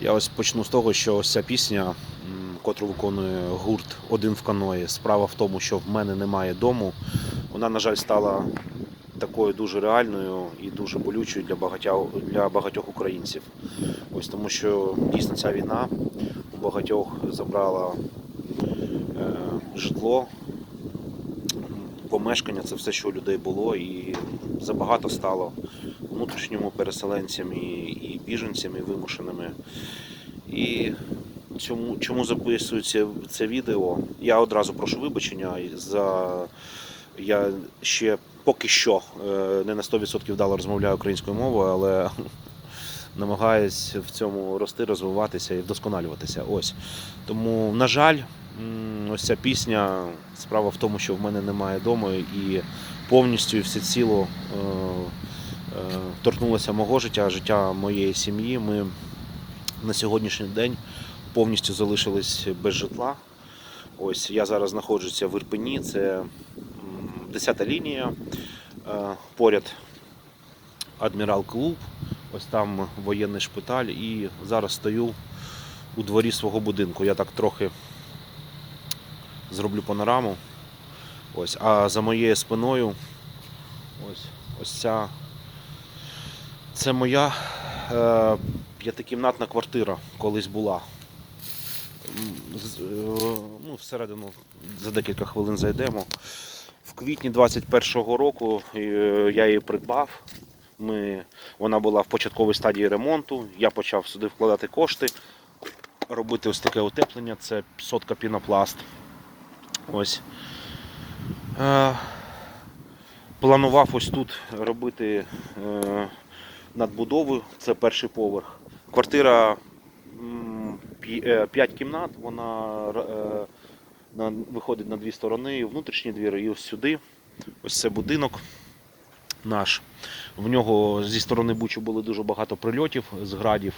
Я ось почну з того, що ось ця пісня, котру виконує гурт Один в каної. Справа в тому, що в мене немає дому. Вона, на жаль, стала такою дуже реальною і дуже болючою для багатьох, для багатьох українців. Ось тому що дійсно ця війна у багатьох забрала е, житло, помешкання це все, що у людей було, і забагато стало внутрішньому переселенцям і, і біженцям, і вимушеними. І чому, чому записую це, це відео? Я одразу прошу вибачення за я ще поки що е, не на 100% вдало розмовляю українською мовою, але намагаюсь в цьому рости, розвиватися і вдосконалюватися. Ось. Тому, на жаль, ось ця пісня. Справа в тому, що в мене немає дому і повністю і всеціло е, е, торкнулося мого життя, життя моєї сім'ї. Ми на сьогоднішній день повністю залишились без житла. Ось я зараз знаходжуся в Ірпені, це 10-та лінія. Е, Поряд адмірал клуб, ось там воєнний шпиталь, і зараз стою у дворі свого будинку. Я так трохи зроблю панораму. Ось, а за моєю спиною ось, ось ця. Це моя е, п'ятикімнатна квартира колись була. Е, Ну, всередину за декілька хвилин зайдемо. В квітні 21-го року е, я її придбав. Ми, вона була в початковій стадії ремонту. Я почав сюди вкладати кошти, робити ось таке утеплення. Це сотка пінопласт. Ось. Е, планував ось тут робити е, надбудову. Це перший поверх. Квартира 5 кімнат, вона е, виходить на дві сторони, внутрішній двір і ось сюди. Ось це будинок наш. В нього зі сторони Бучу було дуже багато прильотів з градів.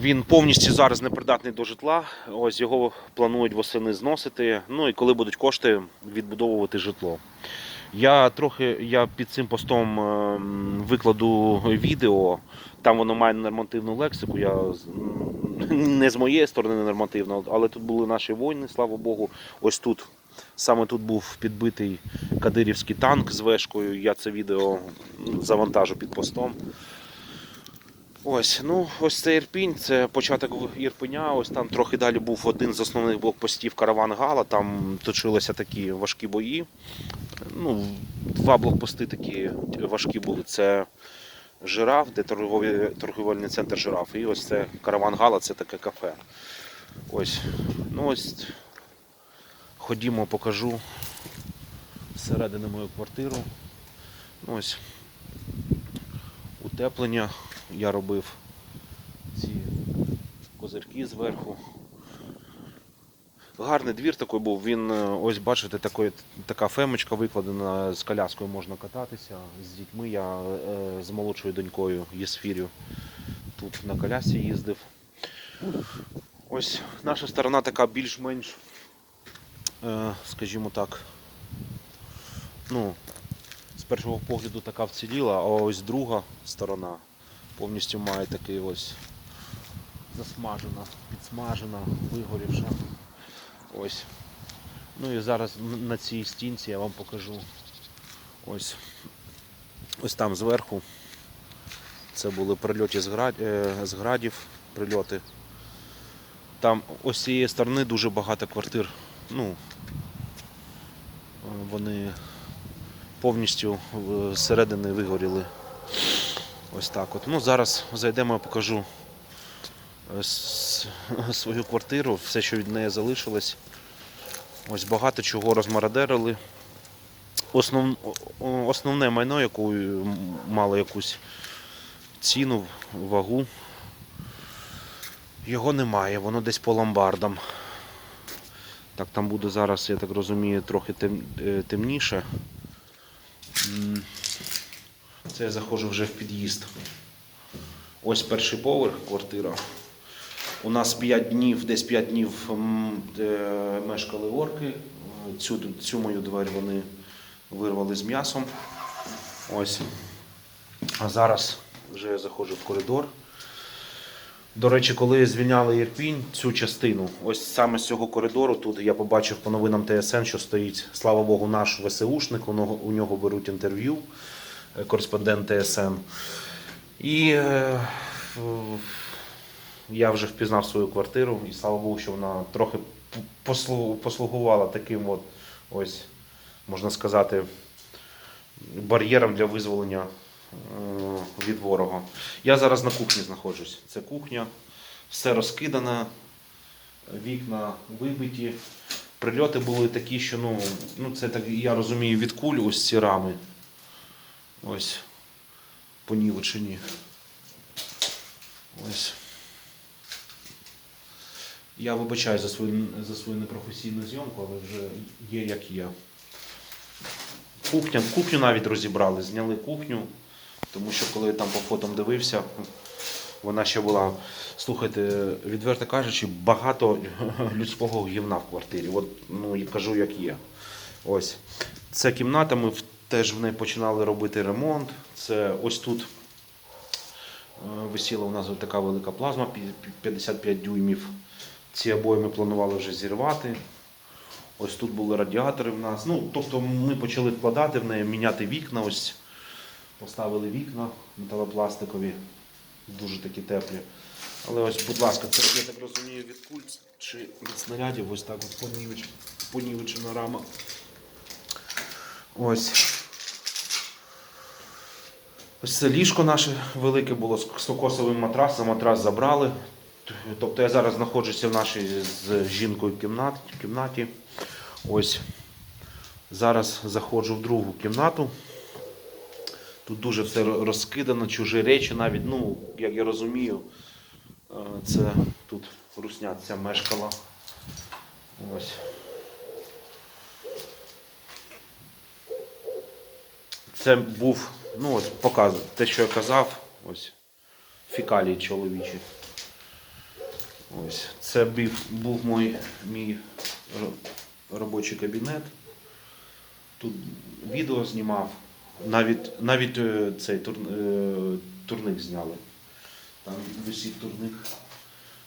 Він повністю зараз непридатний до житла. Ось його планують восени зносити. Ну і коли будуть кошти, відбудовувати житло. Я трохи я під цим постом ем, викладу відео. Там воно має нормативну лексику. Я не з моєї сторони нормативно, але тут були наші воїни, слава Богу. Ось тут. Саме тут був підбитий кадирівський танк з вешкою. Я це відео завантажу під постом. Ось, ну ось це Ірпінь, це початок Ірпеня. Ось там трохи далі був один з основних блокпостів караван Гала. Там точилися такі важкі бої. Ну, два блокпости такі важкі були. Це жираф, де торгові, торговельний центр жираф. І ось це караван Гала, це таке кафе. Ось. Ну ось ходімо, покажу зсередини мою квартиру. Ну, Ось утеплення я робив ці козирки зверху. Гарний двір такий був. Він, е, ось бачите, такої, така фемочка викладена, з коляскою можна кататися. З дітьми я е, з молодшою донькою Єсфірю тут на колясці їздив. Ось наша сторона така більш-менш, скажімо так, ну, з першого погляду така вціліла, а ось друга сторона повністю має такий ось засмажена, підсмажена, вигорівша. Ось. Ну і зараз на цій стінці я вам покажу. Ось. Ось там зверху. Це були прильоти з, град... е, з градів, прильоти. Там ось з цієї сторони дуже багато квартир. Ну, е, вони повністю е, зсередини вигоріли. Ось так от. Ну, зараз зайдемо, я покажу е, свою квартиру, все, що від неї залишилось. Ось багато чого розмародерили. Основ... Основне майно, яку м, мало якусь ціну, вагу. Його немає, воно десь по ломбардам. Так, там буде зараз, я так розумію, трохи тем... е, темніше. Це я заходжу вже в під'їзд. Ось перший поверх, квартира. У нас 5 днів, десь 5 днів мешкали орки. Цю, цю мою двері вони вирвали з м'ясом. Ось. А зараз вже я заходжу в коридор. До речі, коли звільняли Ірпінь, цю частину, ось саме з цього коридору, тут я побачив по новинам ТСН, що стоїть, слава Богу, наш ВСУшник, у нього, беруть інтерв'ю, е, кореспондент ТСН. І е, я вже впізнав свою квартиру, і слава Богу, що вона трохи послугувала таким, от, ось, можна сказати, бар'єром для визволення від ворога. Я зараз на кухні знаходжусь. Це кухня, все розкидане, вікна вибиті. Прильоти були такі, що ну, ну це так, я розумію, від куль ось ці рами. Ось по понівечені. Ось. Я вибачаю за свою, за свою непрофесійну зйомку, але вже є як є. Кухня, кухню навіть розібрали, зняли кухню, тому що коли я там по фотам дивився, вона ще була, слухайте, відверто кажучи, багато людського гівна в квартирі. От, ну, і кажу, як є. Ось. Це кімната, ми теж в неї починали робити ремонт. Це ось тут е, висіла у нас така велика плазма, пі- пі- 55 дюймів. Ці обої ми планували вже зірвати. Ось тут були радіатори в нас. Ну, тобто ми почали вкладати в неї, міняти вікна. Ось поставили вікна металопластикові, дуже такі теплі. Але ось, будь ласка, це я так розумію від куль чи від снарядів, ось так от понівеч, понівечена рама. Ось. Ось це ліжко наше велике було з стокосовим матрасом, матрас забрали. Тобто я зараз знаходжуся в нашій з жінкою кімнаті. кімнаті. Ось зараз заходжу в другу кімнату. Тут дуже все розкидано, чужі речі навіть, ну, як я розумію, е, це тут русня ця мешкала. Ось. Це був, ну ось показую, те, що я казав, ось фікалії чоловічі. Ось. Це був, був мой, мій робочий кабінет. Тут відео знімав. Навіть, навіть е, цей е, турник зняли. Там висів турник,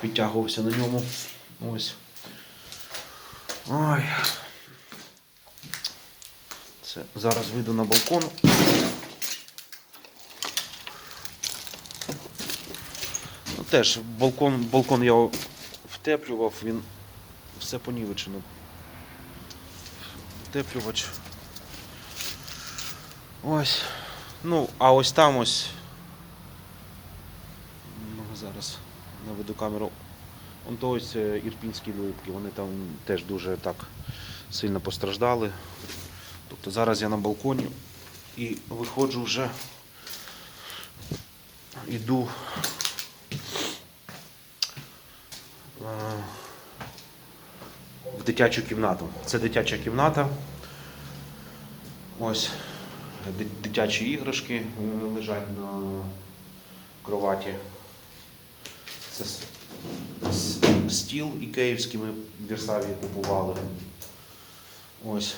підтягувався на ньому. Ось. Ой. Це зараз вийду на балкон. Ну, теж балкон, балкон я втеплював, він все понівечено. Втеплювач. Ось. Ну, а ось там ось. Ну, зараз наведу камеру. Он то ось е, ірпінські липки, вони там теж дуже так сильно постраждали. Тобто зараз я на балконі і виходжу вже. Іду. е, В дитячу кімнату. Це дитяча кімната. Ось дитячі іграшки е, лежать на кроваті. Це стіл ікеївський ми в Вірсаві купували. Ось.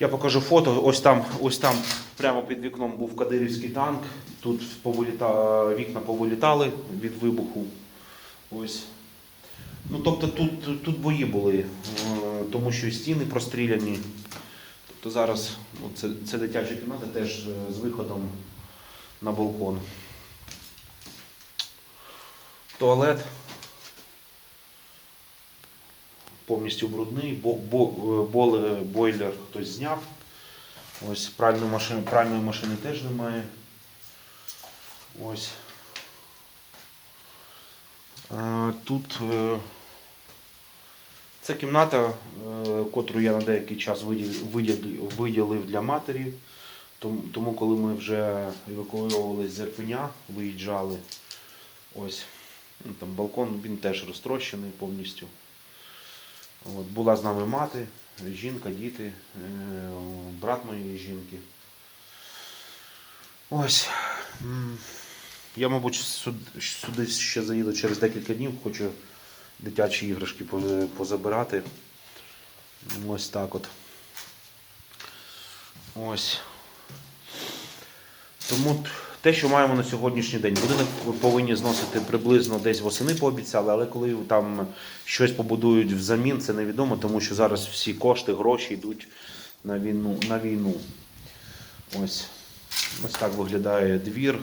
Я покажу фото. Ось там, ось там прямо під вікном був кадирівський танк. Тут повиліта... вікна повилітали від вибуху. Ось. Ну, тобто тут, тут бої були, е, тому що і стіни простріляні. Тобто зараз ну, це, це дитяча кімната теж е, з виходом на балкон. Туалет повністю брудний, бо, бо, е, боле- бойлер хтось зняв. Ось пральної машини, пральної машини теж немає. Ось. Е, Тут це кімната, е, котру я на деякий час виділ- виділ- виділив для матері. Тому, коли ми вже евакуювалися з Ірпеня, виїжджали, ось ну, там балкон, він теж розтрощений повністю. От, була з нами мати, жінка, діти, е, брат моєї жінки. Ось. Я, мабуть, сюди ще заїду через декілька днів, хочу дитячі іграшки позабирати. Ось так от. Ось. Тому, Те, що маємо на сьогоднішній день, будинок повинні зносити приблизно десь восени пообіцяли, але коли там щось побудують взамін, це невідомо, тому що зараз всі кошти, гроші йдуть на війну. На війну. Ось, ось так виглядає двір.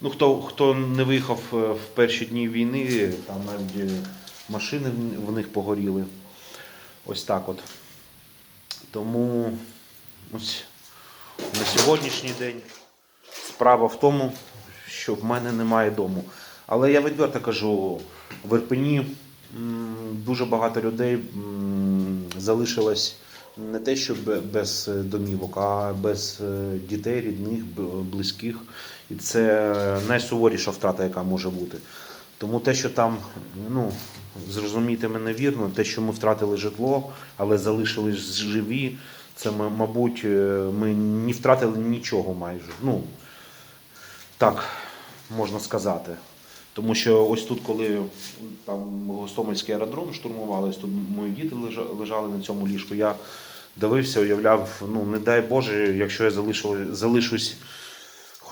Ну, хто, хто не виїхав е, в перші дні війни, там навіть е, машини в- них погоріли. Ось так от. Тому ось на сьогоднішній день справа в тому, що в мене немає дому. Але я відверто кажу, в Ірпені дуже багато людей залишилось не те, що без домівок, а без е, дітей, рідних, близьких. І це найсуворіша втрата, яка може бути. Тому те, що там, ну, зрозумійте мене вірно, те, що ми втратили житло, але залишились живі, це, мабуть, е, ми не втратили нічого майже. Ну, так можна сказати. Тому що ось тут, коли там Гостомельський аеродром штурмували, тут мої діти лежа- лежали на цьому ліжку, я дивився, уявляв, ну не дай Боже, якщо я залишу, залишусь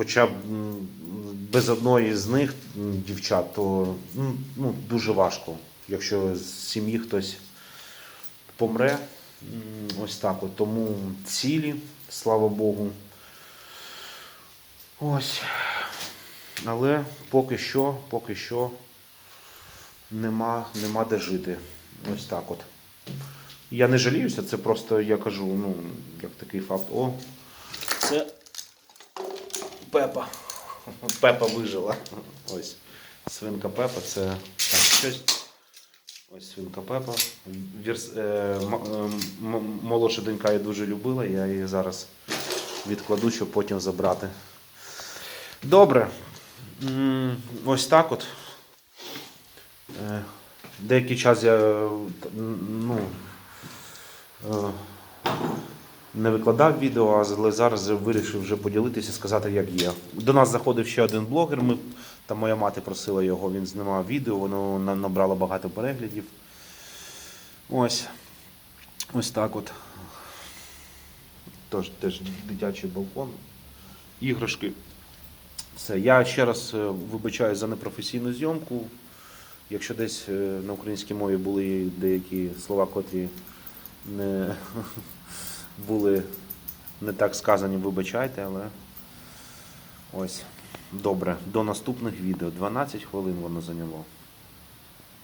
хоча б без одної з них дівчат, то ну, дуже важко, якщо з сім'ї хтось помре. Ось так от. Тому цілі, слава Богу. Ось. Але поки що, поки що нема, нема де жити. Ось так от. Я не жаліюся, це просто я кажу, ну, як такий факт. О, це Пепа. Пепа вижила. Ось. Свинка Пепа це так, щось. Ось свинка Пепа. Вірс, е, е, молодша донька її дуже любила, я її зараз відкладу, щоб потім забрати. Добре. Ось так от. Е, Деякий час я ну, е, не викладав відео, але зараз вирішив вже поділитися, і сказати, як є. До нас заходив ще один блогер. Ми, там моя мати просила його, він знімав відео, воно на- набрало багато переглядів. Ось. Ось так от. Тож теж дитячий балкон. Іграшки. Все. Я ще раз е, вибачаю за непрофесійну зйомку. Якщо десь е, на українській мові були деякі слова, котрі не були не так сказані, вибачайте, але ось. Добре, до наступних відео. 12 хвилин воно зайняло.